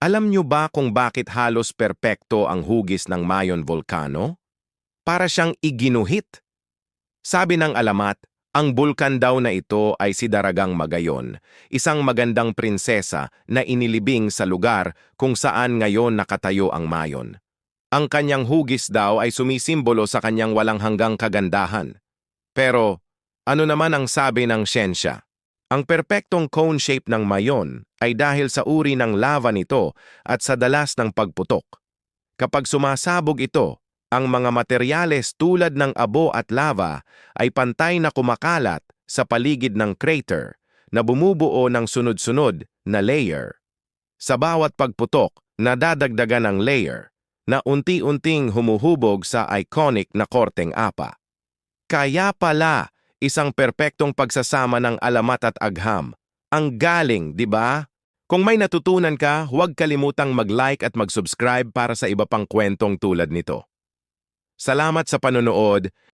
Alam nyo ba kung bakit halos perpekto ang hugis ng Mayon Volcano? Para siyang iginuhit. Sabi ng alamat, ang bulkan daw na ito ay si Daragang Magayon, isang magandang prinsesa na inilibing sa lugar kung saan ngayon nakatayo ang Mayon. Ang kanyang hugis daw ay sumisimbolo sa kanyang walang hanggang kagandahan. Pero ano naman ang sabi ng siyensya? Ang perpektong cone shape ng mayon ay dahil sa uri ng lava nito at sa dalas ng pagputok. Kapag sumasabog ito, ang mga materyales tulad ng abo at lava ay pantay na kumakalat sa paligid ng crater na bumubuo ng sunod-sunod na layer. Sa bawat pagputok, nadadagdagan ang layer na unti-unting humuhubog sa iconic na korteng apa. Kaya pala, isang perpektong pagsasama ng alamat at agham. Ang galing, di ba? Kung may natutunan ka, huwag kalimutang mag-like at mag-subscribe para sa iba pang kwentong tulad nito. Salamat sa panonood